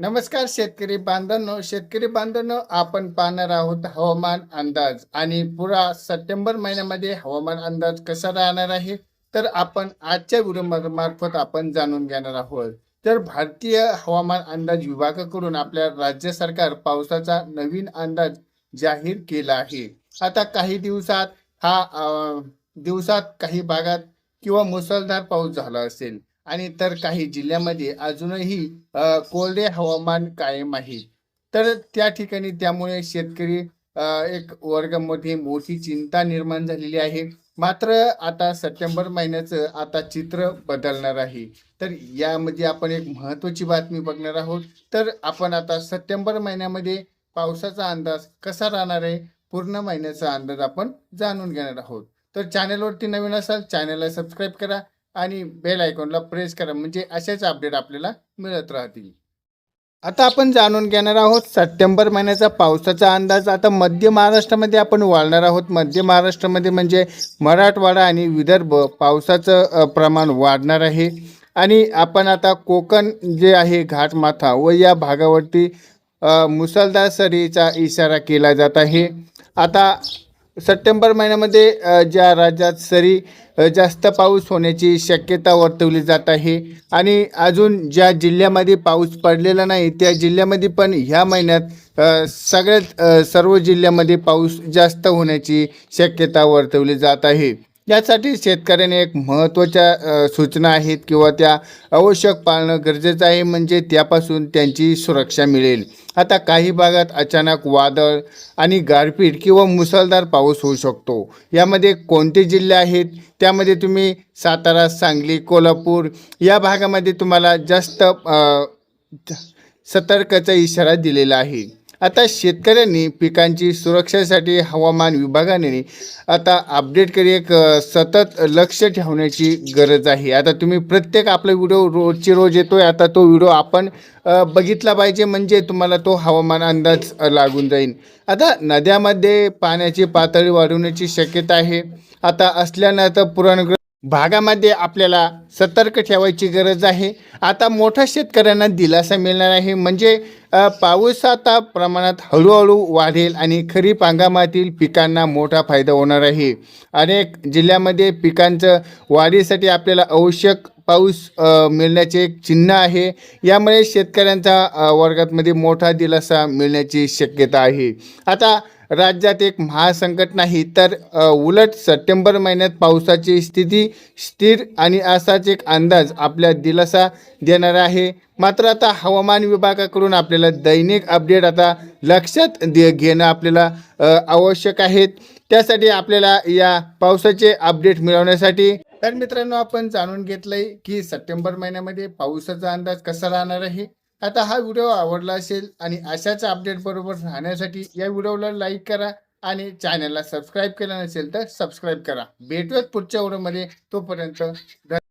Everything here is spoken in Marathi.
नमस्कार शेतकरी बांधवांनो. शेतकरी बांधवांनो आपण पाहणार आहोत हवामान अंदाज. आणि पुरा सप्टेंबर महिन्यामध्ये हवामान अंदाज कसा राहणार आहे? तर आपण आजच्या व्हिडिओ मार्फत आपण जाणून घेणार आहोत. तर भारतीय हवामान अंदाज विभागाकडून आपल्या राज्य सरकार पावसाचा नवीन अंदाज जाहीर केला आहे. आता काही दिवसात हा दिवसात काही भागात किंवा मुसळधार पाऊस झाला असेल. आणि तर काही जिल्ह्यामध्ये अजूनही कोरडे हवामान कायम आहे. तर त्या ठिकाणी त्यामुळे शेतकरी एक वर्गामध्ये मोठी चिंता निर्माण झालेली आहे. मात्र आता सप्टेंबर महिन्याचं आता चित्र बदलणार आहे. तर यामध्ये आपण एक महत्त्वाची बातमी बघणार आहोत. तर आपण आता सप्टेंबर महिन्यामध्ये पावसाचा अंदाज कसा राहणार आहे? पूर्ण महिन्याचा अंदाज आपण जाणून घेणार आहोत. तर चॅनलवरती नवीन असाल चॅनलला सबस्क्राईब करा. आणि बेल आयकॉनला प्रेस करा म्हणजे असेच अपडेट आपल्याला मिळत राहतील. आता आपण जाणून घेणार आहोत सप्टेंबर महिन्याचा पावसाचा अंदाज. आता मध्य महाराष्ट्रामध्ये आपण वाढणार आहोत. मध्य महाराष्ट्रामध्ये म्हणजे मराठवाडा आणि विदर्भ पावसाचं प्रमाण वाढणार आहे. आणि आपण आता कोकण जे आहे घाटमाथा व या भागावरती अ, मुसळधार सरीचा इशारा केला जात आहे. आता सप्टेंबर महिन्यामध्ये ज्या राज्यात सरी जास्त पाऊस होण्याची शक्यता वर्तवली जात आहे आणि अजून ज्या जिल्ह्यामध्ये पाऊस पडलेला नाही त्या जिल्ह्यामध्ये पण ह्या महिन्यात सगळ्यात सर्व जिल्ह्यामध्ये पाऊस जास्त होण्याची शक्यता वर्तवली जात आहे. यासाठी शेतकऱ्याने एक महत्त्वाच्या सूचना आहेत किंवा त्या आवश्यक पाळणं गरजेचं आहे म्हणजे त्यापासून त्यांची सुरक्षा मिळेल. आता काही भागात अचानक वादळ आणि गारपीट किंवा मुसळधार पाऊस होऊ शकतो. यामध्ये कोणते जिल्हे आहेत? त्यामध्ये तुम्ही सातारा सांगली कोल्हापूर या भागामध्ये तुम्हाला जास्त सतर्कचा इशारा दिलेला आहे. आता शेतकऱ्यांनी पिकांची सुरक्षेसाठी हवामान विभागाने आता अपडेट करी एक सतत लक्ष ठेवण्याची गरज आहे. आता तुम्ही प्रत्येक आपला व्हिडिओ रोजची रोज येतोय आता तो व्हिडिओ आपण बघितला पाहिजे म्हणजे तुम्हाला तो हवामान अंदाज लागून जाईल आता नद्यामध्ये पाण्याची पातळी वाढवण्याची शक्यता आहे. आता असल्यानं पुराण भागामध्ये आपल्याला सतर्क ठेवायची गरज आहे. आता मोठ्या शेतकऱ्यांना दिलासा मिळणार आहे. म्हणजे पाऊस आता प्रमाणात हळूहळू वाढेल आणि खरीप हंगामातील पिकांना मोठा फायदा होणार आहे. अनेक जिल्ह्यामध्ये पिकांचं वाढीसाठी आपल्याला आवश्यक पाऊस मिळण्याचे एक चिन्ह आहे. यामुळे शेतकऱ्यांचा वर्गातमध्ये मोठा दिलासा मिळण्याची शक्यता आहे. आता राज्यात एक महासंकट नाही तर उलट सप्टेंबर महिन्यात पावसाची स्थिती स्थिर आणि असाच एक अंदाज आपल्या दिलासा देणार आहे. मात्र आता हवामान विभागाकडून आपल्याला दैनिक अपडेट आता लक्षात दे घेणं आपल्याला आवश्यक आहेत. त्यासाठी आपल्याला या पावसाचे अपडेट मिळवण्यासाठी तर मित्रांनो आपण जाणून घेतलंय की सप्टेंबर महिन्यामध्ये पावसाचा अंदाज कसा राहणार आहे? आता हा व्हिडिओ आवडला असेल आणि अशाच अपडेट बरोबर राहण्यासाठी या व्हिडिओला लाईक करा आणि चॅनलला सबस्क्राईब केलं नसेल तर सबस्क्राईब करा. भेटूयात पुढच्या व्हिडिओमध्ये. तोपर्यंत